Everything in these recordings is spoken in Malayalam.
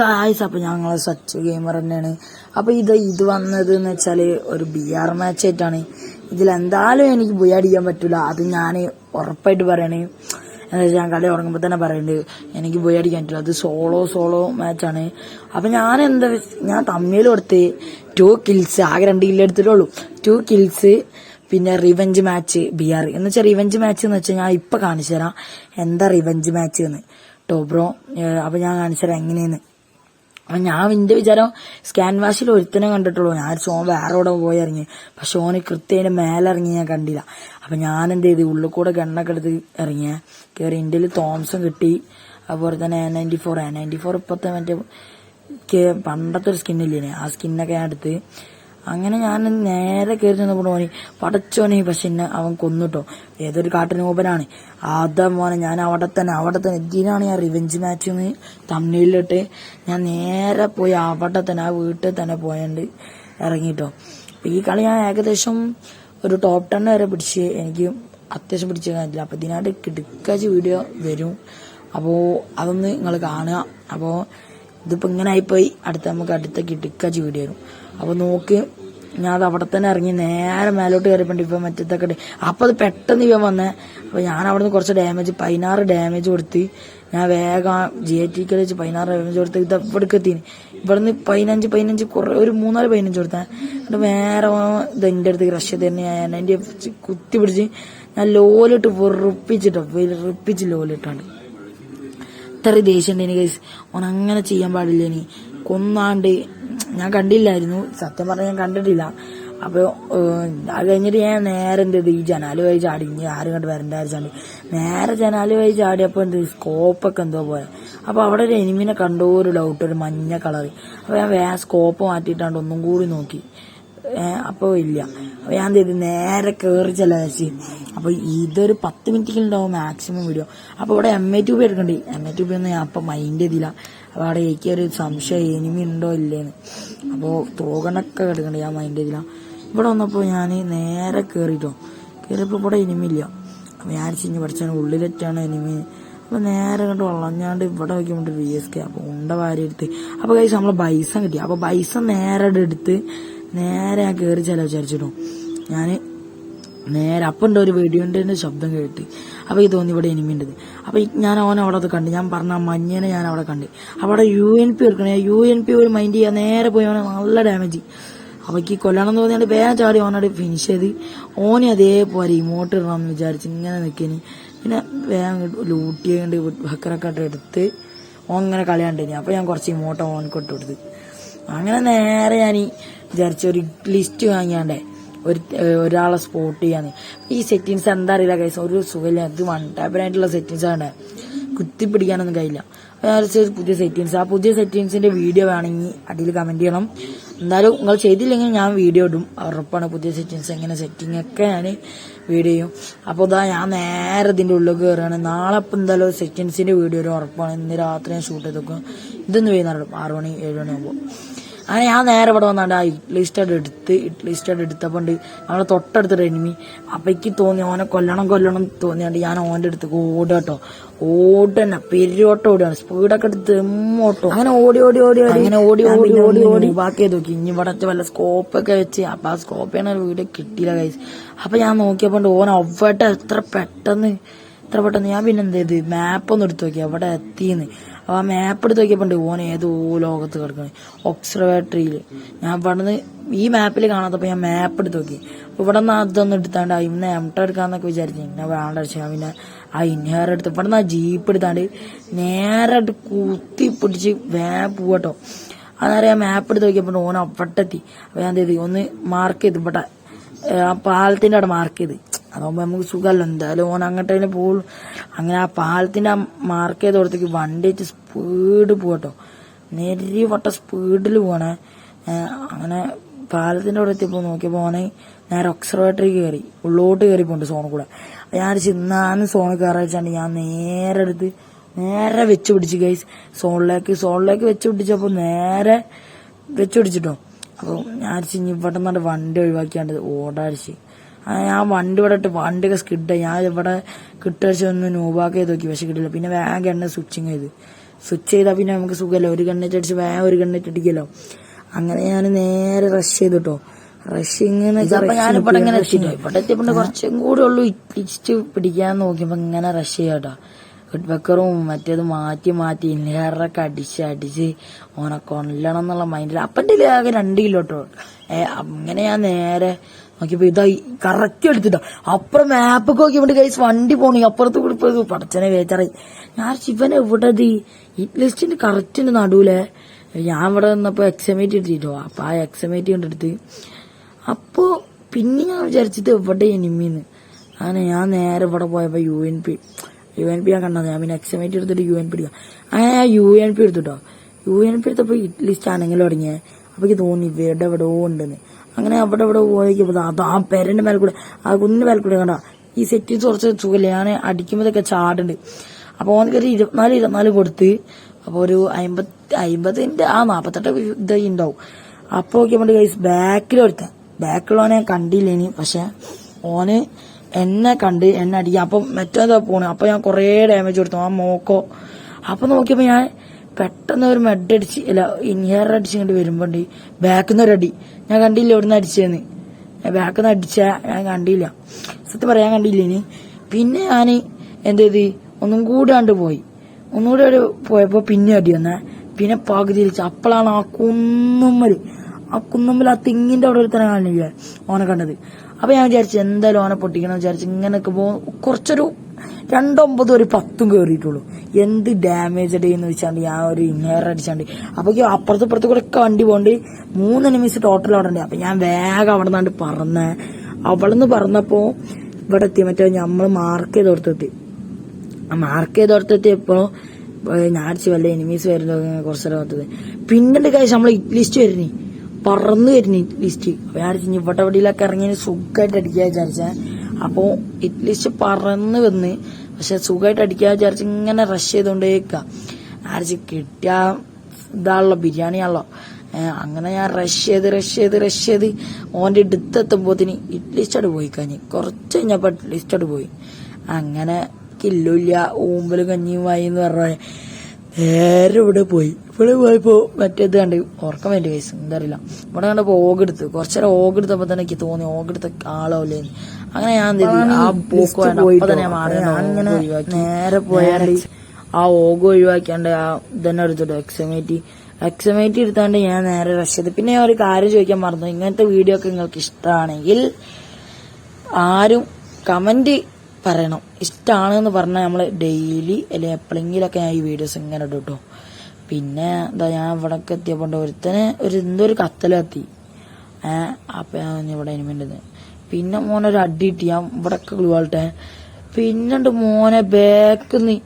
ഗായ്സ് അപ്പൊ ഞങ്ങളെ സച്ച് ഗെയിമർ തന്നെയാണ്. അപ്പൊ ഇത് ഇത് വന്നത് എന്ന് വെച്ചാൽ ഒരു ബി ആർ മാച്ച് ആയിട്ടാണ്. ഇതിൽ എന്തായാലും എനിക്ക് ബുയ അടിക്കാൻ പറ്റൂല. അത് ഞാൻ ഉറപ്പായിട്ട് പറയണേ. എന്താ വെച്ചാൽ ഞാൻ കളി തുടങ്ങുമ്പോൾ തന്നെ പറയുന്നുണ്ട് എനിക്ക് ബുയ അടിക്കാൻ പറ്റില്ല അത് സോളോ സോളോ മാച്ചാണ് അപ്പൊ ഞാൻ എന്താ ഞാൻ തമ്മിൽ കൊടുത്ത് ടു കിൽസ് ആകെ രണ്ട് കില്ല് എടുത്തിട്ടുള്ളൂ ടു കിൽസ് പിന്നെ റിവഞ്ച് മാച്ച് ബി ആർ എന്ന് വെച്ചാൽ റിവഞ്ച് മാച്ച് എന്ന് വെച്ചാൽ ഞാൻ ഇപ്പൊ കാണിച്ചു തരാം. എന്താ റിവഞ്ച് മാച്ച് എന്ന്. ടോബ്രോ അപ്പൊ ഞാൻ കാണിച്ചു തരാം എങ്ങനെയെന്ന്. ഞാൻ എന്റെ വിചാരം സ്കാൻ വാഷിൽ ഒരുത്തനെ കണ്ടിട്ടുള്ളൂ. ഞാൻ സോൺ വേറെ അവിടെ പോയി ഇറങ്ങി. പക്ഷെ ഓന് കൃത്യന്റെ മേലെ ഇറങ്ങി ഞാൻ കണ്ടില്ല. അപ്പൊ ഞാൻ എന്ത് ചെയ്ത്? ഉള്ളിൽ കൂടെ ഗണ്ണൊക്കെ എടുത്ത് ഇറങ്ങിയ. കയറി ഇന്ത്യയിൽ തോംസൺ കിട്ടി. അതുപോലെ തന്നെ A ninety four A ninety four ഇപ്പത്തെ മറ്റേ പണ്ടത്തെ ഒരു സ്കിന്നില്ലേ ആ സ്കിന്നൊക്കെ ഞാൻ എടുത്ത് അങ്ങനെ ഞാൻ നേരെ കയറി ചെന്നപ്പോൾ മോനെ പടച്ചോനെ പക്ഷെ എന്നെ അവൻ കൊന്നിട്ടോ. ഏതൊരു കാട്ടിനൂപനാണ് അതാ മോനെ ഞാൻ അവിടെ തന്നെ അവിടെ തന്നെ. ഇതിനാണ് ഞാൻ റിവെഞ്ച് മാച്ച് തമ്മിലിട്ട് ഞാൻ നേരെ പോയി അവിടെ തന്നെ ആ വീട്ടിൽ തന്നെ പോയണ്ട് ഇറങ്ങിട്ടോ. അപ്പൊ ഈ കളി ഞാൻ ഏകദേശം ഒരു ടോപ്പ് ടെൻ വരെ പിടിച്ച് എനിക്ക് അത്യാവശ്യം പിടിച്ച് കാണില്ല അപ്പൊ ഇതിനായിട്ട് കിടക്കാച്ച് വീഡിയോ വരും. അപ്പോ അതൊന്ന് നിങ്ങൾ കാണുക. അപ്പോ ഇതിപ്പോ ഇങ്ങനെ ആയിപ്പോയി. അടുത്ത നമുക്ക് അടുത്ത കിടക്കാച്ച് വീഡിയോ വരും. അപ്പൊ നോക്ക് ഞാൻ അത് അവിടെ തന്നെ ഇറങ്ങി നേരെ മേലോട്ട് കയറിയപ്പോണ്ട് ഇപ്പൊ മറ്റത്തൊക്കെ അപ്പൊ അത് പെട്ടെന്ന് ഇവൻ വന്നേ അപ്പൊ ഞാൻ അവിടെ നിന്ന് കുറച്ച് ഡാമേജ് പതിനാറ് ഡാമേജ് കൊടുത്ത്. ഞാൻ വേഗം ജി ഐ ടിക്ക് വെച്ച് പതിനാറ് ഡാമേജ് കൊടുത്ത് ഇത് ഇവിടേക്ക് എത്തിന്. ഇവിടുന്ന് പതിനഞ്ച് പതിനഞ്ച് കുറെ ഒരു മൂന്നാൽ പതിനഞ്ച് കൊടുത്തേ. എന്നിട്ട് വേറെ ഇത് എന്റെ അടുത്ത് റഷ്യ തന്നെ ഞാൻ എന്റെ കുത്തി പിടിച്ച് ഞാൻ ലോലിട്ട് വെറുപ്പിച്ചിട്ടോ വെറുപ്പിച്ച് ലോലിട്ടാണ് ഇത്ര ദേഷ്യം ഉണ്ട് ഗൈസ് ഓൻ അങ്ങനെ ചെയ്യാൻ പാടില്ല ഇനി കൊന്നാണ്ട് ഞാൻ കണ്ടില്ലായിരുന്നു. സത്യം പറഞ്ഞാൽ ഞാൻ കണ്ടിട്ടില്ല. അപ്പോൾ അത് കഴിഞ്ഞിട്ട് ഞാൻ നേരെ എന്ത് ചെയ്തു? ഈ ജനാല് വഴി ചാടി. ഇനി ആരും കണ്ട് വരണ്ടായിരിച്ചാണ്ട് നേരെ ജനാല് വഴി ചാടിയപ്പോ എന്ത് സ്കോപ്പൊക്കെ എന്തോ പോലെ. അപ്പോൾ അവിടെ ഒരു എനിമിനെ കണ്ടോ ഒരു ഡൗട്ട് ഒരു മഞ്ഞ കളറ്. അപ്പോൾ ഞാൻ വേ സ്കോപ്പ് മാറ്റിയിട്ടാണ്ട് ഒന്നും കൂടി നോക്കി. ഏഹ് അപ്പൊ ഇല്ല. ഞാൻ ഇത് നേരെ കയറി ചെലവച്ച് അപ്പോൾ ഇതൊരു പത്ത് മിനിറ്റിൽ ഉണ്ടാവും മാക്സിമം വീഡിയോ അപ്പോൾ ഇവിടെ എം എ ട്യൂബ് എടുക്കണ്ടേ. എം എ ട്യൂബ് ഒന്നും ഞാൻ അപ്പൊ മൈൻഡ് ചെയ്തില്ല. അപ്പോൾ അവിടെ എനിക്ക് ഒരു സംശയം എനിമി ഉണ്ടോ ഇല്ലേന്ന്. അപ്പൊ തോകണൊക്കെ എടുക്കണ്ടേ ഞാൻ മൈൻഡ് ചെയ്തില്ല. ഇവിടെ വന്നപ്പോ ഞാൻ നേരെ കേറിട്ടോ. കേറിയപ്പോ ഇവിടെ എനിമി ഇല്ല. അപ്പൊ ഞാൻ ചിഞ്ഞ് പഠിച്ചാണ് ഉള്ളിലെറ്റാണ് എനിമി. അപ്പോൾ നേരെ കണ്ട് വളഞ്ഞാണ്ട് ഇവിടെ വയ്ക്കുമ്പോൾ വി എസ് കെ അപ്പോൾ ഉണ്ട വാരി എടുത്ത് അപ്പോൾ കഴിച്ച് നമ്മളെ ബൈസൺ കിട്ടി. അപ്പോൾ ബൈസൺ നേരെ എടുത്ത് നേരെ ഞാൻ കയറി ചില വിചാരിച്ചിട്ടു. ഞാൻ നേരെ അപ്പൊ ഉണ്ട് ഒരു വെടിയുണ്ടതിന്റെ ശബ്ദം കേട്ട്. അപ്പൊ ഈ തോന്നി ഇവിടെ എനിമിണ്ടത്. അപ്പൊ ഞാൻ ഓനെ അവിടെ കണ്ട്. ഞാൻ പറഞ്ഞ മഞ്ഞനെ ഞാൻ അവിടെ കണ്ട്. അവിടെ യു എൻ പി എടുക്കണേ. യു എൻ പി ഒരു മൈൻഡ് ചെയ്യാൻ നേരെ പോയി. അവനെ നല്ല ഡാമേജ് അവയ്ക്ക് ഈ കൊല്ലണം എന്ന് തോന്നിയാണ്ട് വേഗം ചാടി ഓനോട് ഫിനിഷ് ചെയ്ത് ഓനെ അതേപോലെ ഇമോട്ട് ഇടണം എന്ന് വിചാരിച്ച് ഇങ്ങനെ നിൽക്കേനി പിന്നെ വേഗം ലൂട്ടിയുണ്ട് ഹക്കറൊക്കെ എടുത്ത് ഓൻ ഇങ്ങനെ കളിയാണ്ടിനി. അപ്പൊ ഞാൻ കുറച്ച് ഇമോട്ട് ഓനക്ക് ഇട്ട് കൊടുത്ത്. അങ്ങനെ നേരെ ഞാൻ വിചാരിച്ച ഒരു ലിസ്റ്റ് വാങ്ങിയാണ്ടേ. ഒരു ഒരാളെ സ്പോട്ട് ചെയ്യാന്ന് ഈ സെറ്റിങ്സ് എന്താ അറിയില്ല കൈസ് ഒരു സുഖമില്ല. അത് വൺ ടാപ്പിനായിട്ടുള്ള സെറ്റിങ്സ് ആണ്. കുത്തി പിടിക്കാനൊന്നും കഴിയില്ല. വിചാരിച്ചു പുതിയ സെറ്റിങ്സ് ആ പുതിയ സെറ്റിങ്സിന്റെ വീഡിയോ വേണമെങ്കിൽ അടിയിൽ കമന്റ് ചെയ്യണം. എന്തായാലും നിങ്ങൾ ചെയ്തില്ലെങ്കിൽ ഞാൻ വീഡിയോ ഇടും. ഉറപ്പാണ് പുതിയ സെറ്റിങ്സ് എങ്ങനെ സെറ്റിംഗ് ഒക്കെ ഞാൻ വീഡിയോ ചെയ്യും. അപ്പോൾ ഇതാ ഞാൻ നേരെ ഇതിന്റെ ഉള്ളിൽ കയറുകയാണ് നാളെ അപ്പം എന്തായാലും സെറ്റിങ്സിന്റെ വീഡിയോ ഒരു ഉറപ്പാണ്. ഇന്ന് രാത്രി ഞാൻ ഷൂട്ട് ചെയ്ത് നോക്കും ഇതൊന്ന് വൈകുന്നേരം ആറ് മണി ഏഴ് മണിയാകുമ്പോൾ അങ്ങനെ ഞാൻ നേരെ ഇവിടെ വന്നാണ്ട് ആ ഇഡ്ലി ആയിട്ട് എടുത്ത് ഇഡ്ലി സ്റ്റഡ് എടുത്തപ്പോൾ നമ്മളെ തൊട്ടടുത്തൊരു എനിമി അപ്പയ്ക്ക് തോന്നി ഓനെ കൊല്ലണം കൊല്ലണം തോന്നിയാണ്ട് ഞാൻ ഓന്റെ അടുത്ത് ഓടുക കേട്ടോ ഓടന്നെ പെരുവോട്ടം ഓടുകയാണ്. സ്പീഡൊക്കെ എടുത്ത് എമ്മോട്ടോ അങ്ങനെ ഓടി ഓടി ഓടി ഓടി. അങ്ങനെ ഓടി ഓടി ഓടി ഓടി. ബാക്കി നോക്കി. ഇനി ഇവിടെ വല്ല സ്കോപ്പൊക്കെ വെച്ച്. അപ്പൊ ആ സ്കോപ്പ് ചെയ്യണ വീട് കിട്ടിയില്ല കൈസ് അപ്പൊ ഞാൻ നോക്കിയപ്പോൾ ഓൻ അവട്ടെ എത്ര പെട്ടെന്ന് എത്ര പെട്ടെന്ന് ഞാൻ പിന്നെ എന്ത് മാപ്പ് ഒന്ന് എടുത്ത് നോക്കി. അവിടെ എത്തിന്ന്? അപ്പൊ ആ മാപ്പ് എടുത്ത് നോക്കിയപ്പോണ്ട് ഓൻ ഏതോ ലോകത്ത് കിടക്കണേ. ഒബ്സർവേറ്ററിയിൽ ഞാൻ ഇവിടുന്ന് ഈ മാപ്പിൽ കാണാത്തപ്പോ ഞാൻ മാപ്പ് എടുത്ത് നോക്കി. അപ്പൊ ഇവിടെ നിന്ന് അതൊന്നും എടുത്താണ്ട് ഇന്ന് എംട്ട എടുക്കാന്നൊക്കെ വിചാരിച്ചു. ഞാൻ വേണ്ട ഞാൻ പിന്നെ ആ ഇൻഹേർ എടുത്ത് ഇവിടെ നിന്ന് ആ ജീപ്പ് എടുത്താണ്ട് നേരെ കുത്തി പിടിച്ച് വേ പോവട്ടോ അതറിയാം മാപ്പ് എടുത്ത് നോക്കിയപ്പോൾ ഓൻ അവിടെത്തി അപ്പൊ ഞാൻ എന്ത് ചെയ്തു? ഒന്ന് മാർക്ക് ചെയ്ത്. ഇവിടെ ആ അവിടെ മാർക്ക് ചെയ്ത്. അതാകുമ്പോ നമുക്ക് സുഖമല്ല. എന്തായാലും ഓൻ അങ്ങോട്ട് തന്നെ പോകുള്ളൂ അങ്ങനെ ആ പാലത്തിന്റെ മാർക്ക് ചെയ്തോടത്തേക്ക് വണ്ടി വെച്ച് സ്പീഡ് പോകട്ടോ. നെരി വട്ട സ്പീഡിൽ പോണേ അങ്ങനെ പാലത്തിന്റെ അവിടെ എത്തിയപ്പോ നോക്കിയപ്പോ ഓനെ നേരെ ഒക്സർവേറ്ററി കയറി. ഉള്ളോട്ട് കയറി പോണ്ട് സോണിൽ കൂടെ. ഞാൻ ചിന്നാന്ന് സോണിൽ കയറി വെച്ചാണ്ട് ഞാൻ നേരെ എടുത്ത് നേരെ വെച്ച് പിടിച്ച് ഗൈസ് സോണിലേക്ക് സോണിലേക്ക് വെച്ച് പിടിച്ചപ്പോ നേരെ വെച്ച് പിടിച്ചിട്ടോ. അപ്പൊ ഞാൻ ഇനി ഇവിടെ വണ്ടി ഒഴിവാക്കിയാണ്ട് ഓടാടിച്ച് ആ ഞാൻ വണ്ടി ഇവിടെ ഇട്ട് വണ്ടിയൊക്കെ സ്കിഡ് ഞാൻ ഇവിടെ കിട്ടടിച്ച് ഒന്ന് നൂബാക്ക് ചെയ്ത് നോക്കി പക്ഷെ കിട്ടില്ല പിന്നെ വേഗം എണ്ണ സ്വിച്ചിങ് ചെയ്ത്. സ്വിച്ച് ചെയ്താൽ പിന്നെ നമുക്ക് സുഖമല്ലോ? ഒരു കണ്ണിട്ട് അടിച്ച് വേഗം ഒരു കണ്ണിട്ട് അടിക്കല്ലോ. അങ്ങനെ ഞാൻ നേരെ റഷ് ചെയ്തിട്ടോ. റഷിങ് ഞാനിപ്പോ ഇങ്ങനെ എത്തിട്ടോ ഇവിടെ എത്തിയപ്പോ കുറച്ചും കൂടെ ഉള്ളൂ. ഇറ്റിച്ച് പിടിക്കാൻ നോക്കിയപ്പോ ഇങ്ങനെ റഷ് ചെയ്യാട്ടോ. ഗുഡ്ബക്കറും മറ്റേത് മാറ്റി മാറ്റി ഇൻഹേറൊക്കെ അടിച്ച് അടിച്ച് ഓനെ കൊല്ലണം എന്നുള്ള മൈൻഡിൽ അപ്പന്റെ ആകെ രണ്ട് കിലോ കേട്ടോ അങ്ങനെ ഞാൻ നേരെ നോക്കിയപ്പോ ഇതായി കറക്റ്റ് എടുത്തിട്ടോ അപ്പുറം മാപ്പൊക്കെ വേണ്ടി കൈസ് വണ്ടി പോണി. അപ്പുറത്ത് കൂടി പടച്ചനെ വേച്ചാറായി. ഞാൻ ശിവൻ എവിടെ ഈ ലിസ്റ്റിന്റെ കറക്റ്റിന്റെ നടുവിലെ ഞാൻ ഇവിടെ നിന്നപ്പോ എക്സമേറ്റ് എടുത്തിട്ടോ? അപ്പൊ ആ എക്സമേറ്റ് കണ്ടെടുത്ത് അപ്പോ പിന്നെ ഞാൻ വിചാരിച്ചിട്ട് എവിടെ എനിമീന്ന്? അങ്ങനെ ഞാൻ നേരെ ഇവിടെ പോയപ്പോ U N P U N P ഞാൻ കണ്ടത്. ഞാൻ പിന്നെ എക്സമേറ്റ് എടുത്തിട്ട് യു എൻ പി എടുക്കാം. അങ്ങനെ ഞാൻ യു എൻ പി എടുത്തിട്ടോ യു എൻ പി എടുത്തപ്പോ ലിസ്റ്റ് ആണെങ്കിലും തുടങ്ങിയ. അപ്പൊ എനിക്ക് തോന്നി ഇവിടെ എവിടെയോ ഉണ്ടെന്ന്. അങ്ങനെ അവിടെ ഇവിടെ ഓടിക്കുമ്പോൾ അത് ആ പെരന്റെ മേലെ കൂടെ ആ കുന്നിന്റെ മേലെ കൂടെ കണ്ട? ഈ സെറ്റിൽ കുറച്ച് സുഖമില്ല. ഞാൻ അടിക്കുമ്പോഴൊക്കെ ചാടുണ്ട് അപ്പോൾ ഓനക്ക് ഒരു ഇരുപത്തിനാല് ഇരുപത്തിനാല് കൊടുത്ത് അപ്പോൾ ഒരു അമ്പത്തി അമ്പതിന്റെ ആ നാപ്പത്തെട്ട് ഇത് ഉണ്ടാവും അപ്പൊ നോക്കിയപ്പോ ഗൈസ് ബാക്കിൽ ഒരുത്തൻ ബാക്കിലോനെ കണ്ടില്ല ഇനി പക്ഷെ ഓന് എന്നെ കണ്ട് എന്നെ അടിക്കുക അപ്പൊ മറ്റേതാ പോണ്. അപ്പൊ ഞാൻ കുറേ ഡാമേജ് കൊടുത്തു. ആ മോക്കോ. അപ്പൊ നോക്കിയപ്പോൾ ഞാൻ പെട്ടെന്ന് ഒരു മെഡ് അടിച്ച് അല്ല ഇൻഹിയർ അടിച്ച് ഇങ്ങോട്ട് വരുമ്പോണ്ട്. ബാക്കിൽ നിന്ന് ഒരു അടി ഞാൻ കണ്ടില്ല എവിടുന്ന് അടിച്ചതെന്ന് ബാക്കിൽ നിന്ന് അടിച്ച ഞാൻ കണ്ടില്ല. സത്യം പറയാൻ കണ്ടില്ല ഇനി. പിന്നെ ഞാൻ എന്ത് ചെയ്ത് ഒന്നും കൂടെ കണ്ട് പോയി. ഒന്നുകൂടെ ഒരു പോയപ്പോ പിന്നെ അടി വന്നേ. പിന്നെ പകുതി തിരിച്ച് അപ്പോഴാണ് ആ കുന്നുമ്മൽ. ആ കുന്നുമ്മൽ ആ തെങ്ങിന്റെ അവിടെ ഒരുത്തനെ കാണില്ലേ ഓനെ കണ്ടത്. അപ്പൊ ഞാൻ വിചാരിച്ചു എന്തായാലും ഓനെ പൊട്ടിക്കണം വിചാരിച്ചു ഇങ്ങനെയൊക്കെ പോ കുറച്ചൊരു രണ്ടൊമ്പതും ഒരു പത്തും കയറിയിട്ടുള്ളൂ എന്ത് ഡാമേജ് എന്ന് വെച്ചാണ്ട് ഞാൻ ഒരു ഇന്നേർ അടിച്ചാണ്ട്. അപ്പൊ അപ്പുറത്ത് ഇപ്പുറത്ത് കൂടെ ഒക്കെ വണ്ടി പോകണ്ട്. മൂന്ന് എനിമീസ് ടോട്ടൽ അവിടെ ഉണ്ട്. അപ്പൊ ഞാൻ വേഗം അവിടെ നിന്നാണ്ട് പറന്ന് അവിടെ നിന്ന് പറന്നപ്പോ ഇവിടെ എത്തി. മറ്റേ നമ്മൾ മാർക്ക് ചെയ്ത് കൊടുത്തെത്തി. മാർക്ക് ചെയ്ത് കൊടുത്തെത്തിയപ്പോ ഞാൻ അടിച്ച് വല്ല എനിമീസ് വരുന്നത് കുറച്ചു നേരം പിന്നെ പിന്നീട് നമ്മൾ ലിസ്റ്റ് വരുന്നേ. പറന്ന് വരുന്ന ലിസ്റ്റ് അപ്പൊ ഞാൻ ഇവിടെ എവിടെയിലൊക്കെ ഇറങ്ങി സുഖമായിട്ട് അടിക്കാൻ വിചാരിച്ച. അപ്പോ ഇറ്റ്ലിസ്റ്റ് പറന്ന് വന്ന് പക്ഷെ സുഖമായിട്ട് അടിക്കാൻ വിചാരിച്ച് ഇങ്ങനെ റഷ് ചെയ്തോണ്ടേക്ക ആരിച്ച് കിട്ടിയ ഇതാണല്ലോ ബിരിയാണിയാണല്ലോ അങ്ങനെ ഞാൻ റഷ് ചെയ്ത് റഷ് ചെയ്ത് റഷ് ചെയ്ത് ഓന്റെ അടുത്തെത്തുമ്പോത്തിന് ഇറ്റ് ലിസ്റ്റ് അവിടെ പോയി കഴിഞ്ഞ്. കുറച്ച് കഴിഞ്ഞപ്പോ ഇറ്റ് ലിസ്റ്റ് അവിടെ പോയി. അങ്ങനെ കില്ലൂല്ല ഊമ്പലും കഞ്ഞിയും വായി എന്ന് പറഞ്ഞ നേരെ ഇവിടെ പോയി. ഇവിടെ പോയപ്പോ മറ്റേത് കണ്ട് ഉറക്കം വേണ്ടി വയസ്സ് എന്താ അറിയില്ല. ഇവിടെ കണ്ടപ്പോ ഓഗെടുത്ത് കുറച്ചേരം ഓഗെടുത്തപ്പോ തന്നെ എനിക്ക് തോന്നി ഓഗെടുത്ത ആളാവില്ലേ അങ്ങനെ ഞാൻ ആ പോക്ക് വേണ്ട അപ്പൊ തന്നെ ഞാൻ മാറി അങ്ങനെ നേരെ പോയാണ്ട് ആ ഓഗ് ഒഴിവാക്കിയാണ്ട് ആ ഇതന്നെ എടുത്തിട്ടു എക്സമേറ്റി എക്സമേറ്റി എടുത്താണ്ട് ഞാൻ നേരെ റഷ് ചെയ്ത്. പിന്നെ ഞാൻ ഒരു കാര്യം ചോദിക്കാൻ മറന്നു. ഇങ്ങനത്തെ വീഡിയോ ഒക്കെ നിങ്ങൾക്ക് ഇഷ്ടമാണെങ്കിൽ ആരും കമന്റ് പറയണം. ഇഷ്ടമാണ് എന്ന് പറഞ്ഞാൽ നമ്മൾ ഡെയിലി അല്ലെങ്കിൽ എപ്പോഴെങ്കിലൊക്കെ ഞാൻ ഈ വീഡിയോസ് ഇങ്ങനെ ഇടും കേട്ടോ പിന്നെ എന്താ ഞാൻ ഇവിടൊക്കെ എത്തിയപ്പോൾ ഒരുത്തന് ഒരു എന്തോ ഒരു കത്തലെത്തി. ഏഹ് അപ്പൊ ഞാൻ ഇവിടെ ഇനിമിണ്ടെന്ന് പിന്നെ മോനെ ഒരു അടി കിട്ടി. ഞാൻ ഇവിടൊക്കെ ഗ്ലൂവാൾട്ടെ പിന്നുണ്ട് മോനെ ബാക്കിന്ന്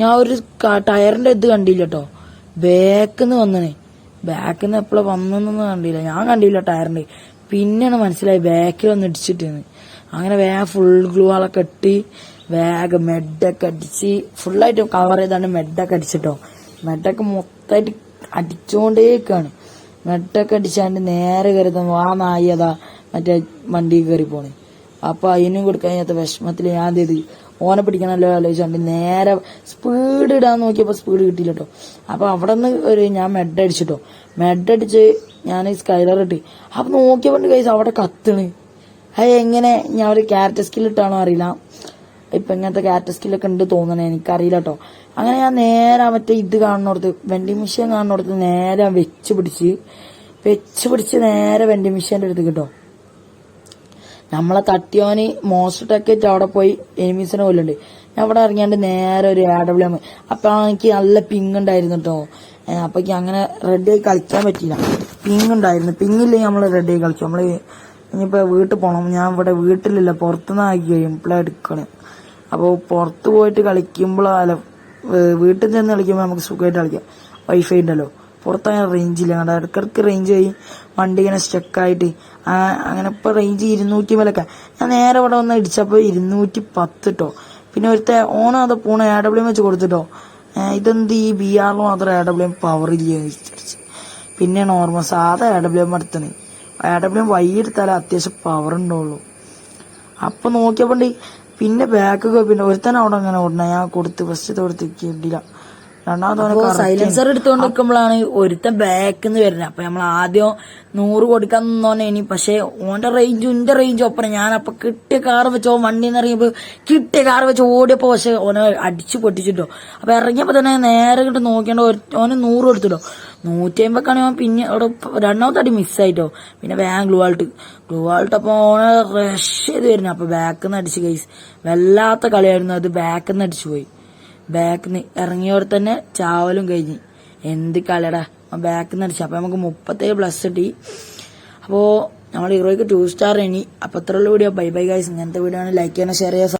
ഞാൻ ഒരു ടയറിന്റെ ഇത് കണ്ടില്ല കേട്ടോ ബാക്കിന്ന് വന്നണ്. ബാക്കിന്ന് എപ്പോഴും വന്നു കണ്ടില്ല. ഞാൻ കണ്ടില്ല ടയറിന്റെ. പിന്നെയാണ് മനസ്സിലായി ബാക്കിൽ വന്ന് ഇടിച്ചിട്ടെന്ന്. അങ്ങനെ വേഗം ഫുൾ ഗ്ലൂ ആളൊക്കെ ഇട്ടി വേഗം മെഡൊക്കെ അടിച്ച് ഫുള്ളായിട്ട് കവർ ചെയ്താണ് മെഡൊക്കെ അടിച്ചിട്ടോ. മെഡൊക്കെ മൊത്തമായിട്ട് അടിച്ചോണ്ടേക്കാണ് മെഡൊക്കെ അടിച്ചാണ്ട് നേരെ കരുതും ആ നായി അതാ മറ്റേ വണ്ടി കയറി പോണേ. അപ്പൊ അതിനും കൊടുക്കാൻ കഴിയാത്ത വിഷമത്തിൽ ഞാൻ ചെയ്ത് ഓനെ പിടിക്കണല്ലോ ആലോചിച്ചാണ്ട് നേരെ സ്പീഡ് ഇടാൻ നോക്കിയപ്പോ സ്പീഡ് കിട്ടിയില്ല കേട്ടോ അപ്പൊ അവിടെ നിന്ന് ഒരു ഞാൻ മെഡ് അടിച്ചിട്ടോ. മെഡ് അടിച്ച് ഞാൻ സ്കൈലർ ഇട്ട്. അപ്പൊ നോക്കിയപ്പോ കൈസ് അവിടെ കത്തണ്. അത് എങ്ങനെ ഞാൻ ഒരു ക്യാരക്ടർ സ്കിൽ ഇട്ടാണോ അറിയില്ല. ഇപ്പൊ ഇങ്ങനത്തെ ക്യാരക്ടർ സ്കില്ലൊക്കെ ഉണ്ട് തോന്നണേ എനിക്കറിയില്ല കേട്ടോ അങ്ങനെ ഞാൻ നേരെ മറ്റേ ഇത് കാണുന്നോടത്ത് വെണ്ടി മിഷ്യൻ കാണുന്നോടത്ത് നേരെ വെച്ച് പിടിച്ച് വെച്ച് പിടിച്ച് നേരെ വെണ്ടി മിഷ്യന്റെ അടുത്ത് കിട്ടോ നമ്മളെ തട്ടിയോന് മോസ്റ്റ് ടാക്കറ്റ് അവിടെ പോയി എനിമീസിനെ കൊല്ലുണ്ട് ഞാൻ അവിടെ ഇറങ്ങിയാണ്ട് നേരെ ഒരു എ ഡബ്ല്യു എം അപ്പൊ എനിക്ക് നല്ല പിങ് ഉണ്ടായിരുന്നു കേട്ടോ അപ്പൊ അങ്ങനെ റെഡി ആയി കളിക്കാൻ പറ്റില്ല പിങ് ഉണ്ടായിരുന്നു. പിങ്ങില്ലെങ്കിൽ നമ്മൾ റെഡി ആയി കളിച്ചു. നമ്മൾ ഇനിയിപ്പോ വീട്ടിൽ പോണം. ഞാൻ ഇവിടെ വീട്ടിലില്ല. പുറത്തുനിന്ന് ആക്കി കഴിയും. ഇപ്പോഴാണ് എടുക്കണേ. അപ്പോൾ പുറത്ത് പോയിട്ട് കളിക്കുമ്പോൾ വീട്ടിൽ ചെന്ന് കളിക്കുമ്പോൾ നമുക്ക് സുഖമായിട്ട് കളിക്കാം. വൈഫൈ ഉണ്ടല്ലോ. പുറത്തങ്ങനെ റേഞ്ച് ഇല്ല. കണ്ട ഇടക്കിടക്ക് റേഞ്ച് ആയി. വണ്ടി ഇങ്ങനെ സ്റ്റക്കായിട്ട് അങ്ങനെ ഇപ്പൊ റേഞ്ച് ഇരുന്നൂറ്റി മേലൊക്കെ. ഞാൻ നേരെ ഇവിടെ വന്ന് ഇടിച്ചപ്പോൾ ഇരുന്നൂറ്റി പത്ത് ട്ടോ. പിന്നെ ഒരുത്ത ഓണം അത് പോണ എ ഡബ്ല്യു വെച്ച് കൊടുത്തിട്ടോ. ഇതെന്ത് ഈ ബി ആറിൽ മാത്രം എ ഡബ്ല്യു പവർ ഇല്ല പിന്നെയാണ് പിന്നെ നോർമൽ സാധാ എ ഡബ്ല്യു എം എടുത്തണ് ഡബ്ല്യു വൈ എടുത്താലേ അത്യാവശ്യം പവർ ഉണ്ടാവുള്ളൂ അപ്പം നോക്കിയപ്പോണ്ട് പിന്നെ ബാക്ക് പിന്നെ ഒരുത്തൻ അവിടെ അങ്ങനെ ഓടണ ഞാൻ കൊടുത്ത് ഫസ്റ്റ് കൊടുത്ത് കിട്ടില്ല രണ്ടാമത് സൈലൻസർ എടുത്തുകൊണ്ട് നിൽക്കുമ്പോഴാണ് ഒരുത്തൻ ബാക്കിൽ നിന്ന് വരുന്നത് അപ്പൊ നമ്മൾ ആദ്യം നൂറ് കൊടുക്കാൻ നിന്നോനെ ഇനി. പക്ഷെ ഓന്റെ റേഞ്ചും എന്റെ റേഞ്ചും ഒപ്പം ഞാൻ അപ്പൊ കിട്ടിയ കാർ വെച്ചോ വണ്ടി നിന്ന് ഇറങ്ങിയപ്പോ കിട്ടിയ കാർ വെച്ച് ഓടിയപ്പോ പക്ഷെ ഓനെ അടിച്ചു പൊട്ടിച്ചിട്ടോ. അപ്പൊ ഇറങ്ങിയപ്പോ തന്നെ നേരെ കിട്ട് നോക്കിയാണ്ട് ഓന് നൂറ് കൊടുത്തിട്ടോ. നൂറ്റി അമ്പക്കാണ് ഓൻ പിന്നെ അവിടെ രണ്ടാമത്തെ അടി മിസ്സായിട്ടോ പിന്നെ വേഗം ഗ്ലൂ ആൾട്ട് ഗ്ലൂ ആൾട്ട് അപ്പൊ ഓനെ റഷ് ചെയ്ത് വരുന്നു. അപ്പൊ ബാക്കിൽ നിന്ന് അടിച്ച് കൈസ് വല്ലാത്ത കളിയായിരുന്നു. അത് ബാക്കിൽ നിന്ന് അടിച്ചു പോയി. ബാക്കിൽ നിന്ന് ഇറങ്ങിയവിടെ തന്നെ ചാവലും കഴിഞ്ഞ്. എന്ത് കളിയടാ. ബാക്കിൽ നിന്ന് അടിച്ചു. അപ്പൊ നമുക്ക് മുപ്പത്തേഴ് പ്ലസ് കിട്ടി. അപ്പോ നമ്മൾ ഹീറോയ്ക്ക് ടു സ്റ്റാർ ഇനി. അപ്പൊ അത്രയുള്ള വീഡിയോ ബൈ ബൈ ഗൈസ് ഇങ്ങനത്തെ വീഡിയോ ആണ്. ലൈക്ക് ചെയ്യാൻ ഷെയർ ചെയ്യാൻ